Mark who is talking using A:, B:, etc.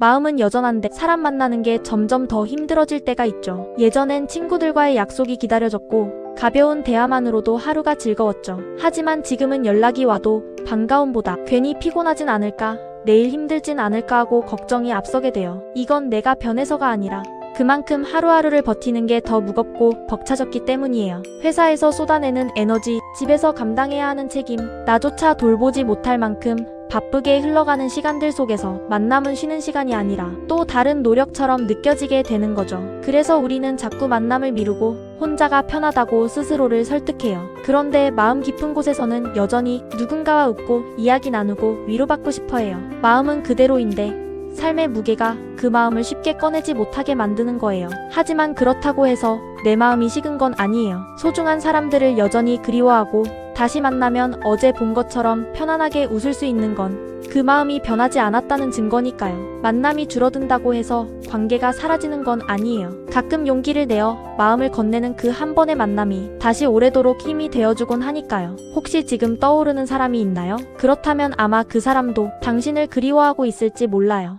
A: 마음은 여전한데 사람 만나는 게 점점 더 힘들어질 때가 있죠. 예전엔 친구들과의 약속이 기다려졌고 가벼운 대화만으로도 하루가 즐거웠죠. 하지만 지금은 연락이 와도 반가움보다 괜히 피곤하진 않을까, 내일 힘들진 않을까 하고 걱정이 앞서게 돼요. 이건 내가 변해서가 아니라 그만큼 하루하루를 버티는 게 더 무겁고 벅차졌기 때문이에요. 회사에서 쏟아내는 에너지, 집에서 감당해야 하는 책임, 나조차 돌보지 못할 만큼 바쁘게 흘러가는 시간들 속에서 만남은 쉬는 시간이 아니라 또 다른 노력처럼 느껴지게 되는 거죠. 그래서 우리는 자꾸 만남을 미루고 혼자가 편하다고 스스로를 설득해요. 그런데 마음 깊은 곳에서는 여전히 누군가와 웃고 이야기 나누고 위로받고 싶어 해요. 마음은 그대로인데 삶의 무게가 그 마음을 쉽게 꺼내지 못하게 만드는 거예요. 하지만 그렇다고 해서 내 마음이 식은 건 아니에요. 소중한 사람들을 여전히 그리워하고 다시 만나면 어제 본 것처럼 편안하게 웃을 수 있는 건 그 마음이 변하지 않았다는 증거니까요. 만남이 줄어든다고 해서 관계가 사라지는 건 아니에요. 가끔 용기를 내어 마음을 건네는 그 한 번의 만남이 다시 오래도록 힘이 되어주곤 하니까요. 혹시 지금 떠오르는 사람이 있나요? 그렇다면 아마 그 사람도 당신을 그리워하고 있을지 몰라요.